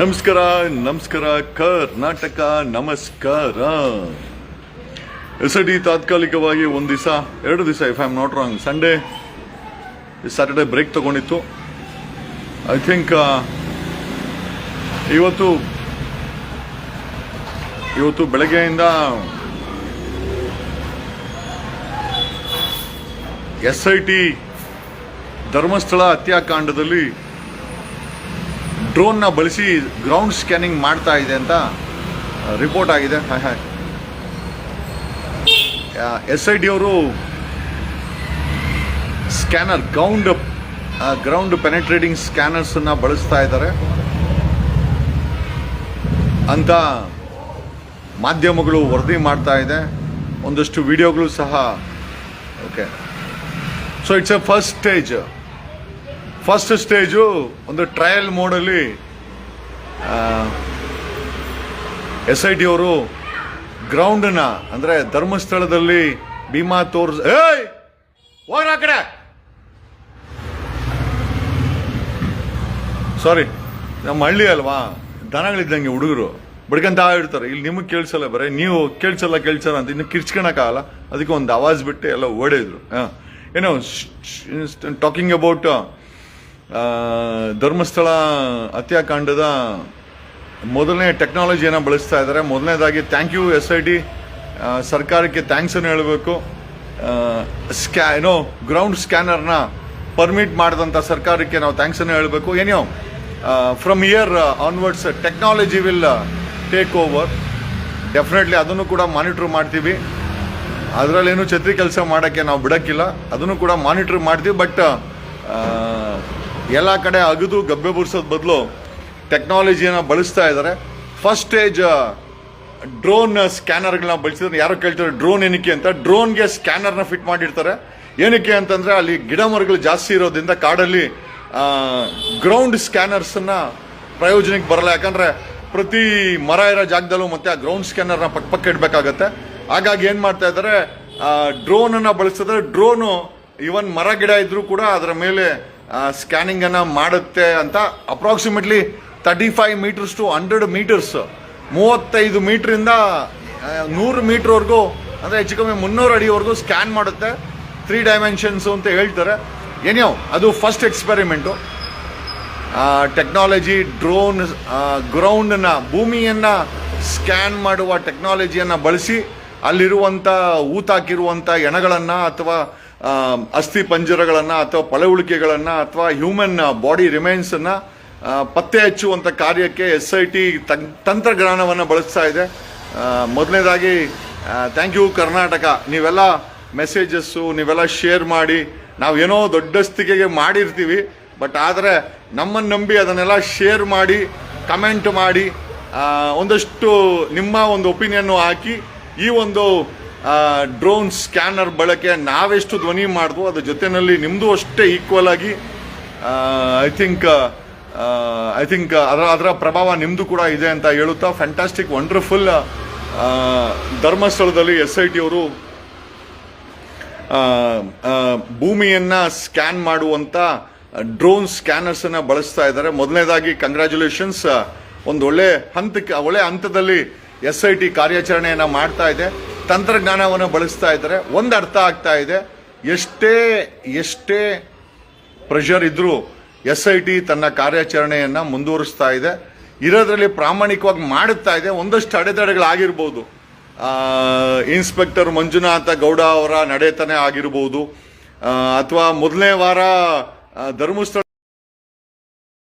ನಮಸ್ಕಾರ ನಮಸ್ಕಾರ, ಕರ್ನಾಟಕ, ನಮಸ್ಕಾರ. ಎಸ್ ಡಿ ತಾತ್ಕಾಲಿಕವಾಗಿ ಒಂದು ದಿವಸ, ಎರಡು ದಿವಸ if I am not wrong Sunday Saturday break ತಗೊಂಡಿತ್ತು I think ಇವತ್ತು ಇವತ್ತು ಬೆಳಗ್ಗೆಯಿಂದ, ಎಸ್ ಐ ಟಿ ಧರ್ಮಸ್ಥಳ ಹತ್ಯಾಕಾಂಡದಲ್ಲಿ ಡ್ರೋನ್ನ ಬಳಸಿ ಗ್ರೌಂಡ್ ಸ್ಕ್ಯಾನಿಂಗ್ ಮಾಡ್ತಾ ಇದೆ ಅಂತ ರಿಪೋರ್ಟ್ ಆಗಿದೆ. Hi hi. S I D ಅವರು ಸ್ಕ್ಯಾನರ್ ಗ್ರೌಂಡ್ ಗ್ರೌಂಡ್ ಪೆನೆಟ್ರೇಟಿಂಗ್ ಸ್ಕ್ಯಾನರ್ಸನ್ನು ಬಳಸ್ತಾ ಇದ್ದಾರೆ. ಅಂತ ಮಾಧ್ಯಮಗಳು ವರದಿ ಮಾಡ್ತಾ ಇದೆ. ಒಂದಷ್ಟು ವಿಡಿಯೋಗಳು ಸಹ, okay. So it's a first stage first stage ಒಂದು ಟ್ರಯಲ್ ಮೋಡಲ್ಲಿ ಎಸ್ ಐ ಟಿ ಅವರು ಗ್ರೌಂಡನ್ನ, ಅಂದರೆ ಧರ್ಮಸ್ಥಳದಲ್ಲಿ ಭೀಮಾ ತೋರ್ಸ್, ಏಯ್! ಹೋಗ್ರ ಆ ಕಡೆ! ಸಾರಿ ನಮ್ಮ ಹಳ್ಳಿ ಅಲ್ವಾ? ದನಗಳಿದ್ದಂಗೆ ಹುಡುಗರು. ಬಡ್ಕಂತ ಇರ್ತಾರೆ ಇಲ್ಲಿ ನಿಮಗೆ ಕೇಳಿಸಲ್ಲ ಬರೀ, ನೀವು ಕೇಳಿಸಲ್ಲ ಕೇಳಿಸಲ್ಲ ಅಂತ, ಇನ್ನು ಕಿರ್ಚ್ಕೊಳಕ್ಕಾಗಲ್ಲ ಅದಕ್ಕೆ ಒಂದು ಆವಾಜ್ ಬಿಟ್ಟು ಎಲ್ಲ ಓಡಿದ್ರು ಏನೋ ಟಾಕಿಂಗ್ ಅಬೌಟ್ ಧರ್ಮಸ್ಥಳ ಹತ್ಯಾಕಾಂಡದ ಮೊದಲನೇ ಟೆಕ್ನಾಲಜಿಯನ್ನು ಬಳಸ್ತಾ ಇದ್ದಾರೆ ಮೊದಲನೇದಾಗಿ thank you S I T ಸರ್ಕಾರಕ್ಕೆ ಥ್ಯಾಂಕ್ಸನ್ನು ಹೇಳಬೇಕು. ಸ್ಕ್ಯಾ ಏನೋ ಗ್ರೌಂಡ್ ಸ್ಕ್ಯಾನರ್ನ ಪರ್ಮಿಟ್ ಮಾಡಿದಂಥ ಸರ್ಕಾರಕ್ಕೆ ನಾವು ಥ್ಯಾಂಕ್ಸನ್ನು ಹೇಳಬೇಕು. ಏನೋ from year onwards technology will take over definitely ಅದನ್ನು ಕೂಡ ಮಾನಿಟ್ರ್ ಮಾಡ್ತೀವಿ. ಅದರಲ್ಲೇನು ಛತ್ರಿ ಕೆಲಸ ಮಾಡೋಕ್ಕೆ ನಾವು ಬಿಡೋಕ್ಕಿಲ್ಲ. ಅದನ್ನು ಕೂಡ ಮಾನಿಟ್ರ್ ಮಾಡ್ತೀವಿ. ಬಟ್ ಎಲ್ಲ ಕಡೆ ಅಗದು ಗಬ್ಬೆ ಬುರ್ಸೋದ್ ಬದಲು ಟೆಕ್ನಾಲಜಿಯನ್ನು ಬಳಸ್ತಾ ಇದ್ದಾರೆ ಫಸ್ಟ್ ಸ್ಟೇಜ್ ಡ್ರೋನ್ ಸ್ಕ್ಯಾನರ್ಗಳನ್ನ ಬಳಸಿದ್ರೆ ಯಾರೋ ಕೇಳ್ತಾರೆ ಡ್ರೋನ್ ಏನಕ್ಕೆ? ಅಂತ. ಡ್ರೋನ್ಗೆ ಸ್ಕ್ಯಾನರ್ನ ಫಿಟ್ ಮಾಡಿರ್ತಾರೆ. ಏನಕ್ಕೆ ಅಂತಂದರೆ ಅಲ್ಲಿ ಗಿಡ ಮರಗಳು ಜಾಸ್ತಿ ಇರೋದ್ರಿಂದ ಕಾಡಲ್ಲಿ ಗ್ರೌಂಡ್ ಸ್ಕ್ಯಾನರ್ಸನ್ನ ಪ್ರಯೋಜನಕ್ಕೆ ಬರಲ್ಲ. ಯಾಕಂದರೆ ಪ್ರತಿ ಮರ ಇರೋ ಜಾಗದಲ್ಲೂ ಮತ್ತೆ ಆ ಗ್ರೌಂಡ್ ಸ್ಕ್ಯಾನರ್ನ ಪಕ್ಕ ಪಕ್ಕ ಇಡಬೇಕಾಗತ್ತೆ. ಹಾಗಾಗಿ ಏನು ಮಾಡ್ತಾ ಇದ್ದಾರೆ ಡ್ರೋನನ್ನು ಬಳಸಿದ್ರೆ ಡ್ರೋನು ಇವನ್ ಮರ ಗಿಡ ಇದ್ರೂ ಕೂಡ ಅದರ ಮೇಲೆ ಸ್ಕ್ಯಾನಿಂಗ್ ಅನ್ನ ಮಾಡುತ್ತೆ ಅಂತ approximately thirty five meters to hundred meters ಮೂವತ್ತೈದು ಮೀಟ್ರಿಂದ ನೂರು ಮೀಟ್ರ್ವರೆಗೂ ಅಂದರೆ ಹೆಚ್ಚು ಕಮ್ಮಿ ಮುನ್ನೂರು ಅಡಿವರೆಗೂ ಸ್ಕ್ಯಾನ್ ಮಾಡುತ್ತೆ. ತ್ರೀ ಡೈಮೆನ್ಷನ್ಸು ಅಂತ ಹೇಳ್ತಾರೆ. ಏನೋ ಅದು ಫಸ್ಟ್ ಎಕ್ಸ್ಪೆರಿಮೆಂಟು ಟೆಕ್ನಾಲಜಿ ಡ್ರೋನ್ ಗ್ರೌಂಡನ್ನು ಭೂಮಿಯನ್ನು ಸ್ಕ್ಯಾನ್ ಮಾಡುವ ಟೆಕ್ನಾಲಜಿಯನ್ನು ಬಳಸಿ ಅಲ್ಲಿರುವಂಥ ಊತಾಕಿರುವಂಥ ಎಣಗಳನ್ನು ಅಥವಾ ಅಸ್ಥಿ ಪಂಜರಗಳನ್ನು ಅಥವಾ ಪಳವಳಿಕೆಗಳನ್ನು ಅಥವಾ ಹ್ಯೂಮನ್ ಬಾಡಿ ರಿಮೈನ್ಸನ್ನು ಪತ್ತೆ ಹಚ್ಚುವಂಥ ಕಾರ್ಯಕ್ಕೆ ಎಸ್ ಐ ಟಿ ತಂತ್ರಜ್ಞಾನವನ್ನು ಬಳಸ್ತಾ ಇದೆ. ಮೊದಲನೇದಾಗಿ ಥ್ಯಾಂಕ್ ಯು ಕರ್ನಾಟಕ. ನೀವೆಲ್ಲ ಮೆಸೇಜಸ್ಸು ನೀವೆಲ್ಲ ಶೇರ್ ಮಾಡಿ, ನಾವು ಏನೋ ದೊಡ್ಡಸ್ತಿಕೆಗೆ ಮಾಡಿರ್ತೀವಿ ಬಟ್ ಆದರೆ ನಮ್ಮನ್ನು ನಂಬಿ ಅದನ್ನೆಲ್ಲ ಶೇರ್ ಮಾಡಿ ಕಮೆಂಟ್ ಮಾಡಿ ಒಂದಷ್ಟು ನಿಮ್ಮ ಒಂದು ಒಪಿನಿಯನ್ನು ಹಾಕಿ, ಈ ಒಂದು ಡ್ರೋನ್ ಸ್ಕ್ಯಾನರ್ ಬಳಕೆ ನಾವೆಷ್ಟು ಧ್ವನಿ ಮಾಡಿದ್ವು ಅದ್ರ ಜೊತೆಯಲ್ಲಿ ನಿಮ್ಮದು ಅಷ್ಟೇ ಈಕ್ವಲ್ ಆಗಿ ಐ ಥಿಂಕ್ ಐ ಥಿಂಕ್ ಅದರ ಅದರ ಪ್ರಭಾವ ನಿಮ್ಮದು ಕೂಡ ಇದೆ ಅಂತ ಹೇಳುತ್ತಾ ಫ್ಯಾಂಟಾಸ್ಟಿಕ್ ವಂಡರ್ಫುಲ್ ಧರ್ಮಸ್ಥಳದಲ್ಲಿ ಎಸ್ ಐ ಟಿ ಅವರು ಭೂಮಿಯನ್ನು ಸ್ಕ್ಯಾನ್ ಮಾಡುವಂಥ ಡ್ರೋನ್ ಸ್ಕ್ಯಾನರ್ಸನ್ನು ಬಳಸ್ತಾ ಇದ್ದಾರೆ. ಮೊದಲನೇದಾಗಿ ಕಂಗ್ರ್ಯಾಚುಲೇಷನ್ಸ್ ಒಂದು ಒಳ್ಳೆ ಹಂತಕ್ಕೆ, ಒಳ್ಳೆ ಹಂತದಲ್ಲಿ ಎಸ್ ಐ ಟಿ ಕಾರ್ಯಾಚರಣೆಯನ್ನು ಮಾಡ್ತಾ ಇದೆ. ತಂತ್ರಜ್ಞಾನವನ್ನು ಬಳಸ್ತಾ ಇದ್ದಾರೆ. ಒಂದು ಅರ್ಥ ಆಗ್ತಾ ಇದೆ. ಎಷ್ಟೇ ಎಷ್ಟೇ ಪ್ರೆಷರ್ ಇದ್ದರೂ ಎಸ್ ಐ ಟಿ ತನ್ನ ಕಾರ್ಯಾಚರಣೆಯನ್ನು ಮುಂದುವರಿಸ್ತಾ ಇದೆ. ಇರೋದ್ರಲ್ಲಿ ಪ್ರಾಮಾಣಿಕವಾಗಿ ಮಾಡುತ್ತಾ ಇದೆ. ಒಂದಷ್ಟು ಅಡೆತಡೆಗಳಾಗಿರ್ಬೋದು. ಇನ್ಸ್ಪೆಕ್ಟರ್ ಮಂಜುನಾಥ ಗೌಡ ಅವರ ನಡೆತನೇ ಆಗಿರ್ಬೋದು. ಅಥವಾ ಮೊದಲನೇ ವಾರ ಧರ್ಮಸ್ಥಳ